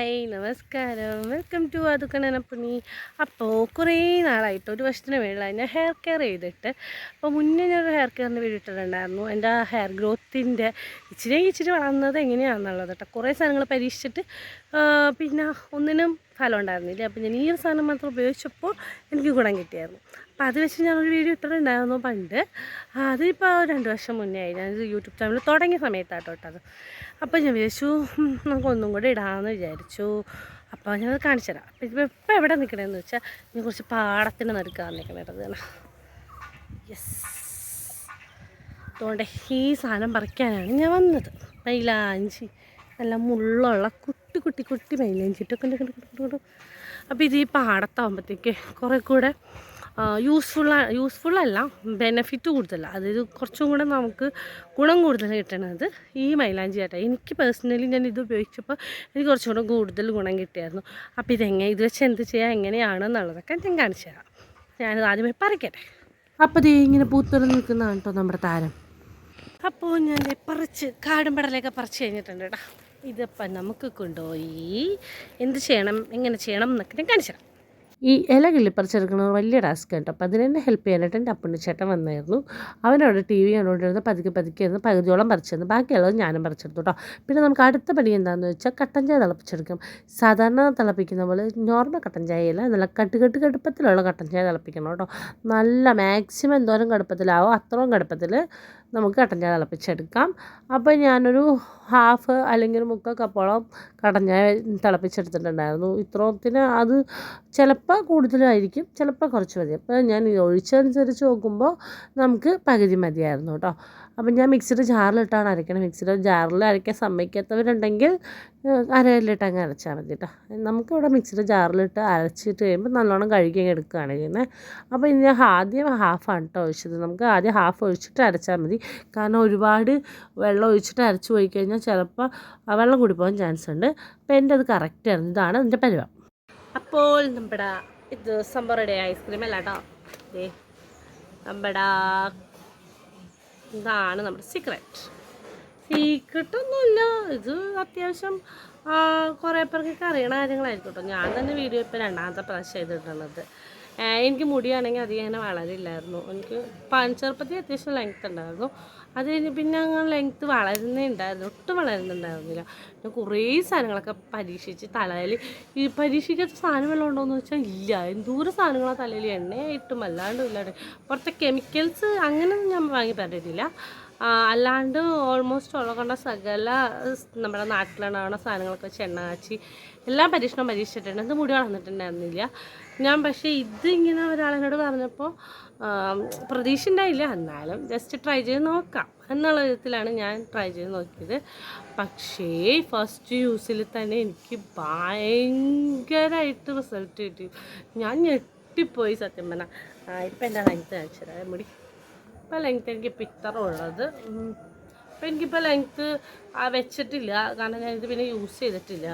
Hi നമസ്കാരം. Welcome to അതുക്കണനപ്പണി അപ്പോൾ കുറേ നാളായിട്ട് ഒരു വർഷത്തിന് മേളിലായി ഞാൻ ഹെയർ കെയർ ചെയ്തിട്ട്. അപ്പോൾ മുന്നേ ഞാൻ ഒരു ഹെയർ കെയറിന്റെ വീഡിയോ ഇട്ടിട്ടുണ്ടായിരുന്നു. എന്റെ ഹെയർ ഗ്രോത്തിന്റെ ഇച്ചിരി ഇച്ചിരി വളർന്നത് എങ്ങനെയാണെന്നുള്ളത് കേട്ടോ കുറേ സാധനങ്ങൾ പരീക്ഷിച്ചിട്ട് പിന്നെ ഒന്നിനും ഫലം ഉണ്ടായിരുന്നില്ല. അപ്പോൾ ഞാൻ ഈ ഒരു സാധനം മാത്രം ഉപയോഗിച്ചപ്പോൾ എനിക്ക് ഗുണം കിട്ടിയായിരുന്നു. അപ്പോൾ അത് വെച്ച് ഞാനൊരു വീഡിയോ ഇട്ടിട്ടുണ്ടായിരുന്നു പണ്ട്. അതിപ്പോൾ രണ്ട് വർഷം മുന്നേ ആയി. ഞാൻ യൂട്യൂബ് ചാനൽ തുടങ്ങിയ സമയത്താട്ടോ കേട്ടത് അപ്പോൾ ഞാൻ വിചാരിച്ചു ഉം, നമുക്ക് ഒന്നും കൂടെ ഇടാമെന്ന് വിചാരിച്ചു. അപ്പോൾ ഞാനത് കാണിച്ചു തരാം. അപ്പോൾ ഇപ്പോൾ ഇപ്പോൾ എവിടെ നിൽക്കണമെന്ന് വെച്ചാൽ ഞാൻ കുറച്ച് പാടത്തിന് നടുക്കാണ് നിൽക്കണത് കാണാം യെസ് അതുകൊണ്ട് ഈ സാധനം പറിക്കാനാണ് ഞാൻ വന്നത്. മൈലാഞ്ചി. നല്ല മുള്ളുള്ള കുട്ടി കുട്ടി കുട്ടി മൈലാഞ്ചിട്ടൊക്കെ ഉണ്ട് അപ്പോൾ ഇത് ഈ പാടത്താകുമ്പോഴത്തേക്ക് കുറേ കൂടെ യൂസ്ഫുൾ യൂസ്ഫുള്ളല്ല ബെനഫിറ്റ് കൂടുതലാണ് അതായത് കുറച്ചും കൂടെ നമുക്ക് ഗുണം കൂടുതൽ കിട്ടണത് ഈ മൈലാഞ്ചി ആട്ട. എനിക്ക് പേഴ്സണലി ഞാൻ ഇത് ഉപയോഗിച്ചപ്പോൾ എനിക്ക് കുറച്ചും കൂടെ കൂടുതൽ ഗുണം കിട്ടിയായിരുന്നു. അപ്പോൾ ഇതെങ്ങനെ ഇത് വെച്ച് എന്ത് ചെയ്യാം എങ്ങനെയാണെന്നുള്ളതൊക്കെ ഞാൻ കാണിച്ചു തരാം. ഞാനത് ആദ്യമേ പറിക്കട്ടെ. അപ്പോൾ ദേ ഇങ്ങനെ പൂത്തുറന്ന് നിൽക്കുന്നതാണ് കേട്ടോ നമ്മുടെ താരം? അപ്പോൾ ഞാൻ പറിച്ച് കാടും പടലൊക്കെ പറിച്ച് കഴിഞ്ഞിട്ടുണ്ട് കേട്ടോ ഇതിപ്പം നമുക്ക് കൊണ്ടുപോയി എന്ത് ചെയ്യണം എങ്ങനെ ചെയ്യണം എന്നൊക്കെ ഞാൻ കാണിച്ചു തരാം. ഈ ഇല കിള്ളി വലിയ ടാസ്ക് കേട്ടോ. അപ്പോൾ അതിനെന്നെ ഹെൽപ്പ് ചെയ്യാനായിട്ട് എന്റെ അപ്പുണ്ണി ചേട്ടൻ വന്നായിരുന്നു. അവനവിടെ ടി വി കണ്ടുകൊണ്ടിരുന്ന് പതുക്കെ പതുക്കെ ഇരുന്ന് പകുതിയോളം പറിച്ചിരുന്നു ബാക്കിയുള്ളത് ഞാനും പറിച്ചെടുത്തു കേട്ടോ. പിന്നെ നമുക്ക് അടുത്ത പണി എന്താണെന്ന് വെച്ചാൽ കട്ടൻ ചായ തിളപ്പിച്ചെടുക്കും. സാധാരണ തിളപ്പിക്കുന്ന പോലെ നോർമൽ കട്ടൻ ചായയല്ല നല്ല കട്ട് കട്ട് കടുപ്പത്തിലുള്ള കട്ടൻ ചായ തിളപ്പിക്കണം കേട്ടോ. നല്ല മാക്സിമം എന്തോരം കടുപ്പത്തിലാവോ അത്രയും കടുപ്പത്തിൽ നമുക്ക് കട്ടൻ ചായ തിളപ്പിച്ചെടുക്കാം. അപ്പോൾ ഞാനൊരു ഹാഫ് അല്ലെങ്കിൽ മുക്കാൽ കപ്പോളം കട്ടൻ ചായ തിളപ്പിച്ചെടുത്തിട്ടുണ്ടായിരുന്നു. ഇത്രത്തിന് അത് ചിലപ്പോൾ കൂടുതലായിരിക്കും ചിലപ്പോൾ കുറച്ച് മതി. അപ്പോൾ ഞാൻ ഒഴിച്ചനുസരിച്ച് നോക്കുമ്പോൾ നമുക്ക് പകുതി മതിയായിരുന്നു കേട്ടോ. അപ്പം ഞാൻ മിക്സിയുടെ ജാറിലിട്ടാണ് അരയ്ക്കണം മിക്സിയുടെ ജാറിൽ അരയ്ക്കാൻ സമ്മതിക്കാത്തവരുണ്ടെങ്കിൽ അരയിലിട്ട് അങ്ങ് അരച്ചാൽ മതി കേട്ടോ നമുക്കിവിടെ മിക്സിയുടെ ജാറിലിട്ട് അരച്ചിട്ട് കഴിയുമ്പോൾ നല്ലോണം കഴുകി എടുക്കുകയാണ് ചെയ്യുന്നത്. അപ്പോൾ ഇനി ആദ്യം ഹാഫാണ് കേട്ടോ ഒഴിച്ചത്. നമുക്ക് ആദ്യം ഹാഫ് ഒഴിച്ചിട്ട് അരച്ചാൽ മതി. കാരണം ഒരുപാട് വെള്ളം ഒഴിച്ചിട്ട് അരച്ച് പോയി കഴിഞ്ഞാൽ ചിലപ്പോൾ വെള്ളം കൂടി പോകാൻ ചാൻസ് ഉണ്ട്. അപ്പോൾ എന്റെ അത് കറക്റ്റായിരുന്നു ഇതാണ് എന്റെ പരിവം. അപ്പോൾ നമ്മുടെ ഇത് സംബറുടെ ഐസ്ക്രീം അല്ല കേട്ടോ നമ്മുടെ ഇതാണ് നമ്മുടെ സീക്രട്ട് സീക്രട്ട് ഒന്നുമില്ല ഇത് അത്യാവശ്യം കുറേ പേർക്കൊക്കെ അറിയണ കാര്യങ്ങളായിരിക്കും കേട്ടോ ഞാൻ തന്നെ വീഡിയോ ഇപ്പോൾ രണ്ടാമത്തെ പ്രാവശ്യം ചെയ്തിട്ടുള്ളത്. എനിക്ക് മുടിയാണെങ്കിൽ അധികം അങ്ങനെ വളരില്ലായിരുന്നു. എനിക്ക് ചെറുപ്പത്തിൽ അത്യാവശ്യം ലെങ്ത് ഉണ്ടായിരുന്നു. അത് കഴിഞ്ഞ് പിന്നെ അങ്ങനെ ലെങ്ത്ത് വളരുന്നേ ഉണ്ടായിരുന്നു. ഒട്ടും വളരുന്നുണ്ടായിരുന്നില്ല പിന്നെ കുറേ സാധനങ്ങളൊക്കെ പരീക്ഷിച്ച് തലയിൽ ഈ പരീക്ഷിക്കാത്ത സാധനം വല്ലതും ഉണ്ടോയെന്ന് വെച്ചാൽ ഇല്ല. എന്തോരം സാധനങ്ങളാണ് തലയിൽ? എണ്ണയായിട്ടും അല്ലാണ്ടും ഇല്ലാണ്ട്. പുറത്തെ കെമിക്കൽസ് അങ്ങനെ ഞാൻ വാങ്ങി തരുന്നില്ല അല്ലാണ്ട് ഓൾമോസ്റ്റ് ഉള്ള സകല നമ്മുടെ നാട്ടിലുണ്ടാവുന്ന സാധനങ്ങളൊക്കെ വെച്ച് എണ്ണ കാച്ചി എല്ലാ പരീക്ഷണവും പരീക്ഷിച്ചിട്ടുണ്ട്. എന്ത് മുടി വളർന്നിട്ടുണ്ടായിരുന്നില്ല. ഞാൻ പക്ഷേ ഇത് ഇങ്ങനെ പറഞ്ഞപ്പോൾ പ്രതീക്ഷ ഉണ്ടായില്ല എന്നാലും ജസ്റ്റ് ട്രൈ ചെയ്ത് നോക്കാം. എന്നുള്ള വിധത്തിലാണ് ഞാൻ ട്രൈ ചെയ്ത് നോക്കിയത്. പക്ഷേ ഫസ്റ്റ് യൂസിൽ തന്നെ എനിക്ക് ഭയങ്കരമായിട്ട് റിസൾട്ട് കിട്ടി. ഞാൻ ഞെട്ടിപ്പോയി സത്യം പറഞ്ഞാൽ ഇപ്പം എന്റെ ലെങ്ത്ത് കാണിച്ചത് മുടി. ഇപ്പം ലെങ്ത്ത് എനിക്ക് പിക്ചറുള്ളത് അപ്പം എനിക്കിപ്പോൾ ലെങ്ത്ത് വെച്ചിട്ടില്ല. കാരണം ഞാനിത് പിന്നെ യൂസ് ചെയ്തിട്ടില്ല.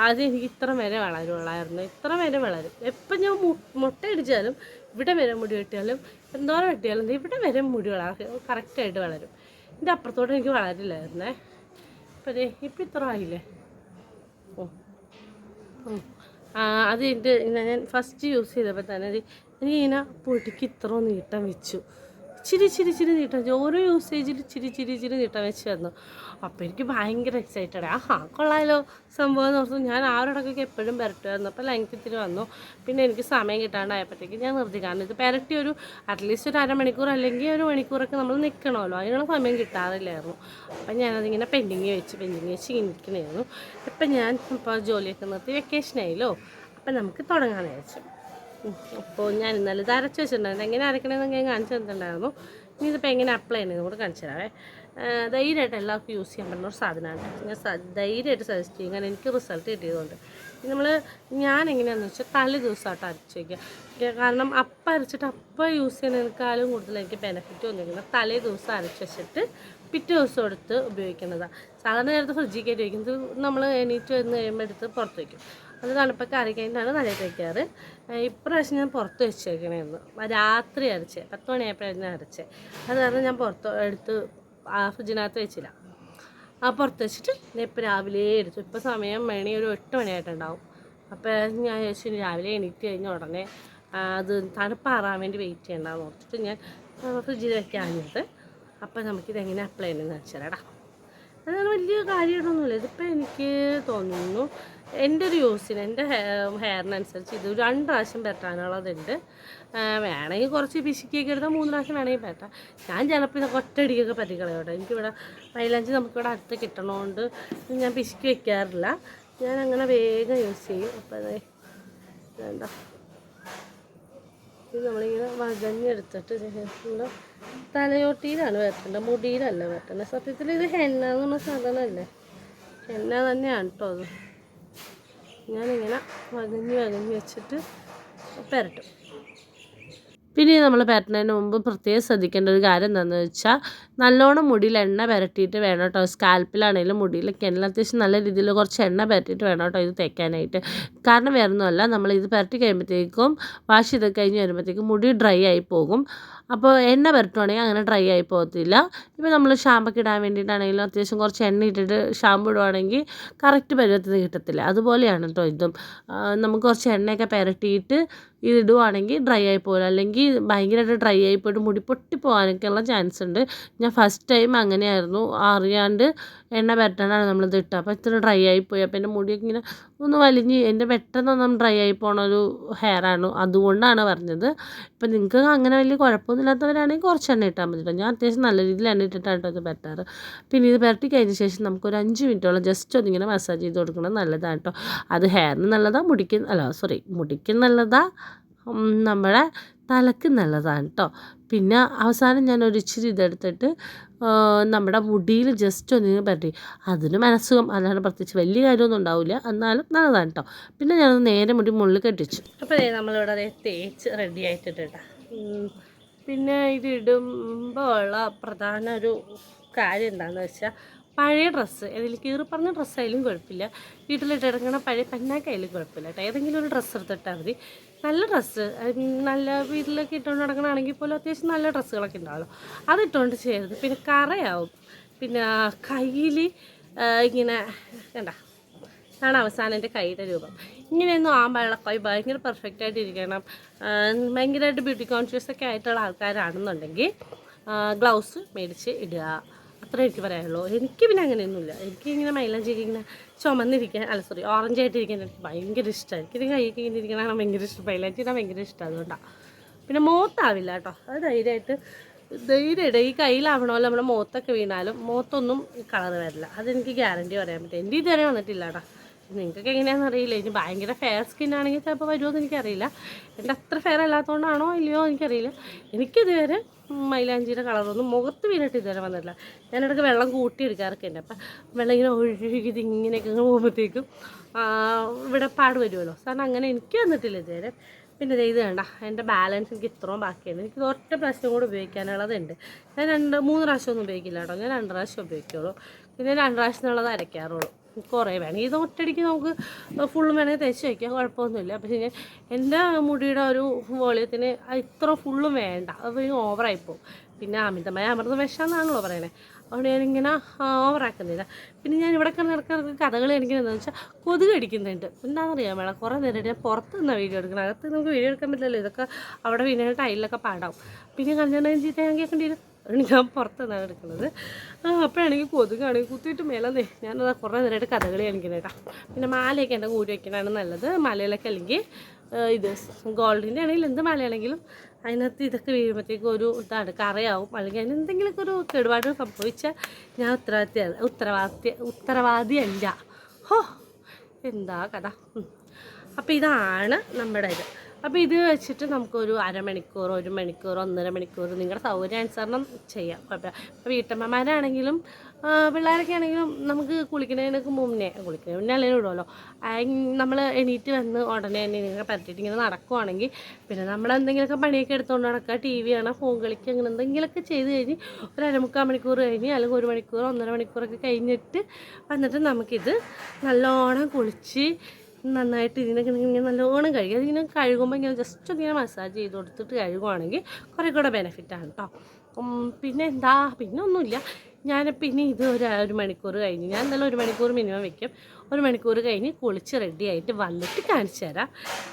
ആദ്യം എനിക്ക് ഇത്ര വരെ വളരുള്ളായിരുന്നു. ഇത്ര വരെ വളരും. എപ്പം ഞാൻ മുട്ട അടിച്ചാലും ഇവിടെ വരെ മുടി വെട്ടിയാലും എന്തോരം വെട്ടിയാലും ഇവിടെ വരെ മുടി വളരും കറക്റ്റായിട്ട് വളരും. എന്റെ അപ്പുറത്തോട്ട് എനിക്ക് വളരില്ലായിരുന്നേ. ഇപ്പം ഇപ്പം ഇത്ര ആയില്ലേ? ഓ ആ, അത് എന്റെ ഞാൻ ഫസ്റ്റ് യൂസ് ചെയ്തപ്പോൾ തന്നെ എനിക്ക് എനിക്കിങ്ങനെ പൊടിക്ക് ഇത്ര നീട്ടം വെച്ചു. ചിരി ചിരി ചിരി നീട്ടം വെച്ചു ഓരോ യൂസേജിൽ ചിരി ചിരി ചിരി നീട്ടം വെച്ച് വന്നു അപ്പോൾ എനിക്ക് ഭയങ്കര എക്സൈറ്റഡ് ആഹാ കൊള്ളാമല്ലോ സംഭവം എന്ന് ഓർത്തു ഞാൻ ആ എപ്പോഴും എപ്പോഴും പുരട്ടുമായിരുന്നു അപ്പോൾ ലെങ്ത് വന്നു. പിന്നെ എനിക്ക് സമയം കിട്ടാണ്ടായപ്പോഴത്തേക്ക് ഞാൻ നിർത്തി. കാരണം ഇത് പുരട്ടി ഒരു അറ്റ്ലീസ്റ്റ് ഒരു അരമണിക്കൂർ അല്ലെങ്കിൽ ഒരു മണിക്കൂറൊക്കെ നമ്മൾ നിൽക്കണമല്ലോ അതിനുള്ള സമയം കിട്ടാറില്ലായിരുന്നു. അപ്പം ഞാനതിങ്ങനെ പെൻഡിങ് വെച്ച് പെൻഡിങ് വെച്ച് ഇരിക്കണമായിരുന്നു ഇപ്പം ഞാൻ ഇപ്പോൾ ജോലിയൊക്കെ നിർത്തി വെക്കേഷനായല്ലോ അപ്പം നമുക്ക് തുടങ്ങാമെന്ന് വിചാരിച്ചു. ഉം. അപ്പോൾ ഞാൻ ഇന്നലെ ഇത് അരച്ച് വെച്ചിട്ടുണ്ടായിരുന്നു. എങ്ങനെ അരക്കണമെന്ന് ഞാൻ കാണിച്ചു തന്നിട്ടുണ്ടായിരുന്നു. ഇനി ഇതിപ്പോൾ എങ്ങനെ അപ്ലൈ ചെയ്യണമെന്ന് കൂടെ കാണിച്ചു തരാവേ. ധൈര്യമായിട്ട് എല്ലാവർക്കും യൂസ് ചെയ്യാൻ പറ്റുന്ന ഒരു സാധനമാണ്. ഞാൻ ധൈര്യമായിട്ട് സജസ്റ്റ് ചെയ്യും. കാരണം എനിക്ക് റിസൾട്ട് കിട്ടിയതുകൊണ്ട്. നമ്മൾ ഞാൻ എങ്ങനെയാണെന്ന് വെച്ചാൽ തലേ ദിവസമായിട്ട് അരച്ച് വയ്ക്കുക കാരണം അപ്പം അരച്ചിട്ട് അപ്പം യൂസ് ചെയ്യുന്നതിനേക്കാളും കൂടുതൽ എനിക്ക് ബെനഫിറ്റ് വന്നിരിക്കുന്നത് തലേ ദിവസം അരച്ച് വെച്ചിട്ട് പിറ്റേ ദിവസം എടുത്ത് ഉപയോഗിക്കുന്നതാണ് സാധാരണ നേരത്തെ ഫ്രിഡ്ജിൽ കയറ്റി വയ്ക്കുന്നത് നമ്മൾ എണീറ്റ് വന്ന് കഴിയുമ്പോൾ എടുത്ത് പുറത്ത് വയ്ക്കും അത് തണുപ്പൊക്കെ കഴിഞ്ഞിട്ടാണ് തലയിൽ വയ്ക്കാറ് ഏഹ് ഇപ്രാവശ്യം ഞാൻ പുറത്ത് വെച്ചേക്കണായിരുന്നു. രാത്രി അരച്ചേ പത്ത് മണിയായപ്പോഴായിരുന്നു അരച്ച്. അത് കാരണം ഞാൻ പുറത്ത് എടുത്ത് ഫ്രിഡ്ജിനകത്ത് വെച്ചില്ല. ആ പുറത്ത് വെച്ചിട്ട് ഇപ്പം രാവിലെ എടുത്തു. ഇപ്പോൾ സമയം മണി ഒരു എട്ട് മണിയായിട്ടുണ്ടാവും. അപ്പോൾ ഞാൻ ചോദിച്ചു രാവിലെ എണീറ്റ് കഴിഞ്ഞ ഉടനെ അത് തണുപ്പാറാൻ വേണ്ടി വെയിറ്റ് ചെയ്യണ്ടെന്ന് ഓർത്തിട്ട് ഞാൻ ഫ്രിഡ്ജിൽ വെക്കാഞ്ഞത് അപ്പോൾ നമുക്കിത് എങ്ങനെ അപ്ലൈ ചെയ്യണമെന്ന് വെച്ചാലടാ. അതാണ് വലിയ കാര്യമായിട്ടൊന്നുമില്ല. ഇതിപ്പോൾ എനിക്ക് തോന്നുന്നു എന്റെ ഒരു യൂസിന് എന്റെ ഹെയറിനനുസരിച്ച് ഇത് രണ്ട് പ്രാവശ്യം പറ്റാനുള്ളതുണ്ട്. വേണമെങ്കിൽ കുറച്ച് പിശുക്കിയൊക്കെ എടുത്താൽ മൂന്ന് പ്രാവശ്യം വേണമെങ്കിൽ പറ്റാം. ഞാൻ ചിലപ്പോൾ ഇതൊക്കെ ഒറ്റയടിക്കൊക്കെ പറ്റിക്കളയോട്ടെ എനിക്കിവിടെ മൈലാഞ്ചി നമുക്കിവിടെ അടുത്ത് കിട്ടണോണ്ട് ഞാൻ പിശുക്കി വെക്കാറില്ല. ഞാൻ അങ്ങനെ വേഗം യൂസ് ചെയ്യും. അപ്പോൾ അതെ വേണ്ട ഇത് നമ്മളിങ്ങനെ വകഞ്ഞെടുത്തിട്ട് നമ്മുടെ തലയോട്ടിയിലാണ് വരട്ടേണ്ടത് മുടിയിലല്ല വരട്ടേണ്ടത് സത്യത്തിൽ ഇത് ഹെന്ന എന്ന് പറഞ്ഞ സാധനമല്ലേ? ഹെന്ന തന്നെയാണ് കേട്ടോ അത്. ഞാനിങ്ങനെ വകഞ്ഞ് വകഞ്ഞ് വെച്ചിട്ട് പെരട്ടും പിന്നെ നമ്മൾ പെരട്ടുന്നതിന് മുമ്പ് പ്രത്യേകം ശ്രദ്ധിക്കേണ്ട ഒരു കാര്യം എന്താണെന്ന് വെച്ചാൽ നല്ലോണം മുടിയിൽ എണ്ണ പുരട്ടിയിട്ട് വേണം കേട്ടോ സ്കാൽപ്പിലാണെങ്കിലും മുടിയിലൊക്കെ എണ്ണ അത്യാവശ്യം നല്ല രീതിയിൽ കുറച്ച് എണ്ണ പുരട്ടിയിട്ട് വേണം കേട്ടോ ഇത് തേക്കാനായിട്ട്. കാരണം വേറൊന്നുമല്ല നമ്മൾ ഇത് പെരട്ടി കഴിയുമ്പോഴത്തേക്കും വാഷ് ചെയ്ത് കഴിഞ്ഞ് വരുമ്പോഴത്തേക്കും മുടി ഡ്രൈ ആയി പോകും. അപ്പോൾ എണ്ണ പുരട്ടുവാണെങ്കിൽ അങ്ങനെ ഡ്രൈ ആയി പോകത്തില്ല. ഇപ്പോൾ നമ്മൾ ഷാമ്പൊക്കെ ഇടാൻ വേണ്ടിയിട്ടാണെങ്കിലും അത്യാവശ്യം കുറച്ച് എണ്ണ ഇട്ടിട്ട് ഷാമ്പു ഇടുവാണെങ്കിൽ കറക്റ്റ് പരുവത്തിന് കിട്ടത്തില്ല. അതുപോലെയാണ് കേട്ടോ ഇതും. നമുക്ക് കുറച്ച് എണ്ണയൊക്കെ പുരട്ടിയിട്ട് ഇടുവാണെങ്കിൽ ഡ്രൈ ആയി പോകില്ല അല്ലെങ്കിൽ ഭയങ്കരമായിട്ട് ഡ്രൈ ആയി പോയിട്ട് മുടി പൊട്ടി പോകാനൊക്കെയുള്ള ചാൻസ് ഉണ്ട്. ഞാൻ ഫസ്റ്റ് ടൈം അങ്ങനെയായിരുന്നു. അറിയാണ്ട് എണ്ണ പുരട്ടാനാണ് നമ്മളിത് ഇട്ടത്. അപ്പോൾ ഇത്ര ഡ്രൈ ആയിപ്പോയി അപ്പോൾ എന്റെ മുടിയൊക്കെ ഇങ്ങനെ ഒന്ന് വലിഞ്ഞ് എന്റെ പെട്ടെന്നൊന്നും ഡ്രൈ ആയി പോണ ഒരു ഹെയറാണ് അതുകൊണ്ടാണ് പറഞ്ഞത്. ഇപ്പം നിങ്ങൾക്ക് അങ്ങനെ വലിയ കുഴപ്പമൊന്നുമില്ലാത്തവരാണെങ്കിൽ കുറച്ച് എണ്ണ ഇട്ടാൽ മതി ഞാൻ അത്യാവശ്യം നല്ല രീതിയിൽ എണ്ണ ഇട്ടിട്ടാണ് കേട്ടോ ഇത് പുരട്ടാറ് പിന്നെ ഇത് പുരട്ടി കഴിഞ്ഞ ശേഷം നമുക്കൊരു അഞ്ച് മിനിറ്റോളം ജസ്റ്റ് ഒന്നിങ്ങനെ മസാജ് ചെയ്ത് കൊടുക്കണം നല്ലതാണ് കേട്ടോ. അത് ഹെയറിന് നല്ലതാ മുടിക്ക് അല്ല സോറി മുടിക്ക് നല്ലതാ ഉം, നമ്മുടെ തലക്ക് നല്ലതാണ് കേട്ടോ. പിന്നെ അവസാനം ഞാൻ ഒരു ഇച്ചിരി ഇതെടുത്തിട്ട് നമ്മുടെ മുടിയിൽ ജസ്റ്റ് ഒന്ന് പറ്റി അതിന് മനസ്സുഖം അല്ലാണ്ട് പ്രത്യേകിച്ച് വലിയ കാര്യമൊന്നും ഉണ്ടാവില്ല. എന്നാലും നല്ലതാണ് കേട്ടോ പിന്നെ ഞാനത് നേരെ മുടി മുള്ളിൽ കെട്ടിച്ചു അപ്പോൾ നമ്മളിവിടെ അതേ തേച്ച് റെഡി ആയിട്ടിട്ടാ പിന്നെ ഇതിടുമ്പോൾ ഉള്ള പ്രധാന ഒരു കാര്യം എന്താണെന്ന് വെച്ചാൽ പഴയ ഡ്രസ്സ് ഏതെങ്കിലും കീറി പറഞ്ഞ ഡ്രസ്സായാലും കുഴപ്പമില്ല. വീട്ടിലിട്ട് ഇറങ്ങണ പഴയ പെണ്ണാക്കായാലും കുഴപ്പമില്ല കേട്ടോ. ഏതെങ്കിലും ഒരു ഡ്രസ്സ് എടുത്തിട്ടാൽ മതി. നല്ല ഡ്രസ്സ് നല്ല വീട്ടിലൊക്കെ ഇട്ടുകൊണ്ട് നടക്കണമാണെങ്കിൽ പോലും അത്യാവശ്യം നല്ല ഡ്രസ്സുകളൊക്കെ ഉണ്ടാവുമല്ലോ അത് ഇട്ടുകൊണ്ട് ചെയ്യരുത്. പിന്നെ കറയാവും. പിന്നെ കയ്യിൽ ഇങ്ങനെ കണ്ട ആണ് അവസാനം എന്റെ കൈയുടെ രൂപം. ഇങ്ങനെയൊന്നും ആമ്പാളെ കൈ ഭയങ്കര പെർഫെക്റ്റ് ആയിട്ട് ഇരിക്കണം. ഭയങ്കരമായിട്ട് ബ്യൂട്ടി കോൺഷ്യസ് ഒക്കെ ആയിട്ടുള്ള ആൾക്കാരാണെന്നുണ്ടെങ്കിൽ ഗ്ലൗസ് മേടിച്ച് ഇടുക. അത്രേ എനിക്ക് പറയാനുള്ളൂ. എനിക്ക് പിന്നെ അങ്ങനെയൊന്നുമില്ല. എനിക്ക് ഇങ്ങനെ മൈലാഞ്ചിയൊക്കെ ഇങ്ങനെ ചുമന്നിരിക്കാൻ അല്ല സോറി ഓറഞ്ച് ആയിട്ടിരിക്കാൻ എനിക്ക് ഭയങ്കര ഇഷ്ടമാണ് എനിക്കിത് കൈയൊക്കെ ഇങ്ങനെ ഇരിക്കണതാണ് ഭയങ്കര ഇഷ്ടം. മൈലാഞ്ചി ഇടാൻ ഭയങ്കര ഇഷ്ടം അതുകൊണ്ടാണ് പിന്നെ മോത്താവില്ല കേട്ടോ. അത് ധൈര്യമായിട്ട് ധൈര്യമായിട്ട് ഈ കയ്യിലാവണമല്ലോ നമ്മുടെ മോത്തൊക്കെ വീണാലും മോത്തൊന്നും കളർ വരില്ല. അതെനിക്ക് ഗ്യാരണ്ടി പറയാൻ പറ്റും. എന്റെ ഇതുവരെ വന്നിട്ടില്ല കേട്ടോ. നിങ്ങൾക്കൊക്കെ എങ്ങനെയാണെന്ന് അറിയില്ല? ഇനി ഭയങ്കര ഫെയർ സ്കിൻ ആണെങ്കിൽ ചിലപ്പോൾ വരുമോ എന്ന് എനിക്കറിയില്ല. എന്റെ അത്ര ഫെയർ അല്ലാത്തതുകൊണ്ടാണോ ഇല്ലയോ എനിക്കറിയില്ല. എനിക്കിതുവരെ മൈലാഞ്ചിയുടെ കളറൊന്നും മുഖത്ത് വീണിട്ട് ഇതുവരെ വന്നിട്ടില്ല. ഞാനിടയ്ക്ക് വെള്ളം കൂട്ടി എടുക്കാറൊക്കെ ഉണ്ട്. അപ്പം വെള്ളം ഇങ്ങനെ ഒഴുകി ഇങ്ങനെയൊക്കെ അങ്ങ് പോകുമ്പോഴത്തേക്കും ഇവിടെ പാട് വരുമല്ലോ. കാരണം അങ്ങനെ എനിക്ക് വന്നിട്ടില്ല ഇതുവരെ. പിന്നെ ഇത് വേണ്ട എന്റെ ബാലൻസ് എനിക്ക് ഇത്രയും ബാക്കിയാണ് എനിക്ക് ഒറ്റ പ്രാവശ്യം കൂടെ ഉപയോഗിക്കാനുള്ളതുണ്ട്. ഞാൻ രണ്ട് മൂന്ന് പ്രാവശ്യം ഒന്നും ഉപയോഗിക്കില്ല കേട്ടോ. ഞാൻ രണ്ട് പ്രാവശ്യം ഉപയോഗിക്കുള്ളൂ. പിന്നെ രണ്ട് പ്രാവശ്യം എന്നുള്ളത് അരയ്ക്കാറുള്ളൂ. കുറേ വേണമെങ്കിൽ ഇത് ഒറ്റയടിക്ക് നമുക്ക് ഫുള്ളും വേണമെങ്കിൽ തേച്ച് വയ്ക്കാം കുഴപ്പമൊന്നുമില്ല. പക്ഷേ ഞാൻ എന്റെ മുടിയുടെ ഒരു വോളിയത്തിന് ഇത്ര ഫുള്ളും വേണ്ട. അത് ഓവറായിപ്പോവും പിന്നെ അമിതമായ അമൃത വിഷമെന്നാണല്ലോ പറയണേ. അതുകൊണ്ട് ഞാനിങ്ങനെ ഓവറാക്കുന്നില്ല പിന്നെ ഞാൻ ഇവിടെ കിടക്കുന്ന കഥകൾ എനിക്ക് എന്താണെന്ന് വെച്ചാൽ കൊതുക് അടിക്കുന്നുണ്ട് എന്താണെന്നറിയാം വേണം കുറേ നേരം ഞാൻ പുറത്ത് നിന്നാണ് വീഡിയോ എടുക്കുന്നത് അകത്ത് നമുക്ക് വീഡിയോ എടുക്കാൻ പറ്റില്ലല്ലോ. ഇതൊക്കെ അവിടെ വീണ ടൈലിലൊക്കെ പാടാവും. പിന്നെ കല്യാണം ചെയ്തിട്ട് ഞാൻ കേൾക്കേണ്ടി വരും. അതുകൊണ്ട് ഞാൻ പുറത്ത് നിന്നാണ് എടുക്കുന്നത്. അപ്പോഴാണെങ്കിൽ കൊതുകാണെങ്കിൽ കുത്തിയിട്ട് മേലെന്നേ ഞാനത് കുറേ നേരമായിട്ട് കഥകളി കാണിക്കുന്നത് കേട്ടോ. പിന്നെ മാലയൊക്കെ എന്റെ കൂടി വയ്ക്കണതാണ് നല്ലത്. മലയിലൊക്കെ അല്ലെങ്കിൽ ഇത് ഗോൾഡിന്റെ ആണെങ്കിലും എന്ത് മലയാണെങ്കിലും അതിനകത്ത് ഇതൊക്കെ വീഴുമ്പോഴത്തേക്കും ഒരു ഇതാണ് കറയാവും. അല്ലെങ്കിൽ അതിന് എന്തെങ്കിലുമൊക്കെ ഒരു കേടുപാട് സംഭവിച്ചാൽ ഞാൻ ഉത്തരവാദിത്ത ഉത്തരവാദിത്യ ഉത്തരവാദിയല്ല. ഹോ എന്താ കഥ? അപ്പോൾ ഇതാണ് നമ്മുടെ ഇത്. അപ്പോൾ ഇത് വെച്ചിട്ട് നമുക്കൊരു അരമണിക്കൂർ ഒരു മണിക്കൂർ ഒന്നര മണിക്കൂർ നിങ്ങളുടെ സൗകര്യാനുസരണം ചെയ്യാം. കുഴപ്പമില്ല. അപ്പോൾ വീട്ടമ്മമാരാണെങ്കിലും പിള്ളേരൊക്കെ ആണെങ്കിലും നമുക്ക് കുളിക്കുന്നതിനൊക്കെ മുന്നേ കുളിക്കുന്നതിന് മുന്നേ അല്ലെങ്കിൽ ഇടുമല്ലോ നമ്മൾ എണീറ്റ് വന്ന് ഉടനെ തന്നെ നിങ്ങൾ ഇങ്ങനെ നടക്കുവാണെങ്കിൽ പിന്നെ നമ്മൾ എന്തെങ്കിലുമൊക്കെ പണിയൊക്കെ എടുത്തുകൊണ്ട് നടക്കുക ടി വി കാണാം ഫോൺ കളിക്കുക അങ്ങനെ എന്തെങ്കിലുമൊക്കെ ചെയ്ത് കഴിഞ്ഞ് ഒരു അരമുക്കാൽ മണിക്കൂർ കഴിഞ്ഞ് അല്ലെങ്കിൽ ഒരു മണിക്കൂർ ഒന്നര മണിക്കൂറൊക്കെ കഴിഞ്ഞിട്ട് വന്നിട്ട് നമുക്കിത് നല്ലോണം കുളിച്ച് നന്നായിട്ട് ഇതിനൊക്കെ ഇങ്ങനെ നല്ലോണം കഴുകി അതിങ്ങനെ കഴുകുമ്പോൾ ഇങ്ങനെ ജസ്റ്റ് ഇങ്ങനെ മസാജ് ചെയ്ത് കൊടുത്തിട്ട് കഴുകുവാണെങ്കിൽ കുറേ കൂടെ ബെനിഫിറ്റാണ് കേട്ടോ പിന്നെ എന്താ പിന്നെ ഒന്നുമില്ല. ഞാനിപ്പോൾ പിന്നെ ഇത് ഒരു ഒരു മണിക്കൂർ കഴിഞ്ഞ് ഞാൻ എന്തായാലും ഒരു മണിക്കൂർ മിനിമം വെക്കും. ഒരു മണിക്കൂർ കഴിഞ്ഞ് കുളിച്ച് റെഡി ആയിട്ട് വന്നിട്ട് കാണിച്ചു തരാം.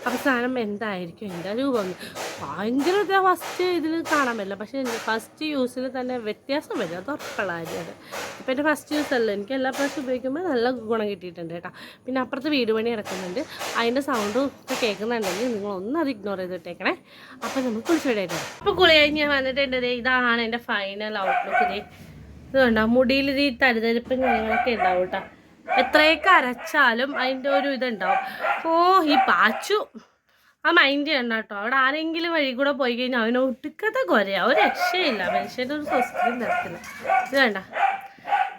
അവസാനം എന്തായിരിക്കും? എന്റെ രൂപം? ഭയങ്കര ഫസ്റ്റ് ഇതിൽ കാണാൻ പറ്റില്ല. പക്ഷേ ഫസ്റ്റ് യൂസിൽ തന്നെ വ്യത്യാസം വരും. അത് ഉറപ്പുള്ള കാര്യമാണ് എന്റെ ഫസ്റ്റ് യൂസ് അല്ല. എനിക്ക് എല്ലാ പ്രാവശ്യം ഉപയോഗിക്കുമ്പോൾ നല്ല ഗുണം കിട്ടിയിട്ടുണ്ട് കേട്ടോ. പിന്നെ അപ്പുറത്ത് വീട് പണി ഇറക്കുന്നുണ്ട് അതിന്റെ സൗണ്ടും ഒക്കെ കേൾക്കുന്നുണ്ടെങ്കിൽ നിങ്ങൾ ഒന്ന് അത് ഇഗ്നോർ ചെയ്തിട്ടേക്കണേ അപ്പോൾ നമുക്ക് കുളിച്ച് ആയിട്ട് അപ്പോൾ കുളി കഴിഞ്ഞ് ഞാൻ വന്നിട്ടുണ്ട് ഇതാണ് എന്റെ ഫൈനൽ ഔട്ട്ലുക്ക് ദേ. ഇത് കണ്ടോ മുടിയിൽ ഈ തരുതരിപ്പും കാര്യങ്ങളൊക്കെ ഉണ്ടാവും കേട്ടോ എത്രയൊക്കെ അരച്ചാലും അതിന്റെ ഒരു ഇതുണ്ടാവും. ഓ ഈ പാച്ചു. ആ മൈൻഡ് ചെയ്യണ്ട കേട്ടോ അവിടെ ആരെങ്കിലും വഴി കൂടെ പോയി കഴിഞ്ഞാൽ അവന് ഒട്ടുക്കത്തെ കുറയാ ഒരു രക്ഷയില്ല. മനുഷ്യന്റെ ഒരു സ്വസ്ഥയും തരത്തില്ല ഇത് വേണ്ട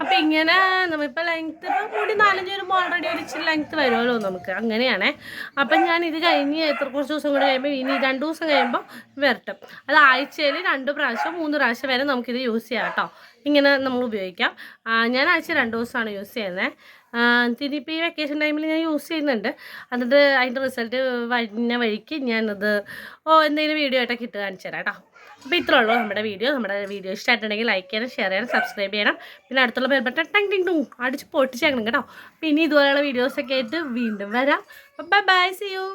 അപ്പം ഇങ്ങനെ നമ്മളിപ്പോൾ ലെങ്ത്ത് ഇപ്പോൾ കൂടി നാലഞ്ച് വരുമ്പോൾ ഓൾറെഡി ഒരു ഇച്ചിരി ലെങ്ത്ത് വരുമല്ലോ നമുക്ക്. അങ്ങനെയാണേ. അപ്പം ഞാൻ ഇത് കഴിഞ്ഞ് എത്ര കുറച്ച് ദിവസം കൂടി കഴിയുമ്പോൾ ഇനി രണ്ട് ദിവസം കഴിയുമ്പോൾ വരട്ടും. അത് ആഴ്ചയിൽ രണ്ട് പ്രാവശ്യം മൂന്ന് പ്രാവശ്യം വരെ നമുക്കിത് യൂസ് ചെയ്യാം കേട്ടോ ഇങ്ങനെ നമ്മൾ ഉപയോഗിക്കാം. ഞാൻ ആഴ്ച രണ്ട് ദിവസമാണ് യൂസ് ചെയ്യുന്നത് തിരിപ്പി വെക്കേഷൻ ടൈമിൽ ഞാൻ യൂസ് ചെയ്യുന്നുണ്ട്. എന്നിട്ട് അതിന്റെ റിസൾട്ട് വരുന്ന വഴിക്ക് ഞാനത് ഓ എന്തെങ്കിലും വീഡിയോ ആയിട്ടൊക്കെ ഇട്ട് കാണിച്ചു തരാം കേട്ടോ. അപ്പോൾ ഇത്രേ ഉള്ളൂ നമ്മുടെ വീഡിയോ നമ്മുടെ വീഡിയോ ഇഷ്ടമായിട്ടുണ്ടെങ്കിൽ ലൈക്ക് ചെയ്യണം ഷെയർ ചെയ്യണം സബ്സ്ക്രൈബ് ചെയ്യണം. പിന്നെ അടുത്തുള്ള ബെൽ ബട്ടൺ ടങ് ടിങ് ടും അടിച്ച് പൊട്ടിച്ചേക്കണം കേട്ടോ. പിന്നെ ഇതുപോലെയുള്ള വീഡിയോസൊക്കെ ആയിട്ട് വീണ്ടും വരാം. Bye bye C U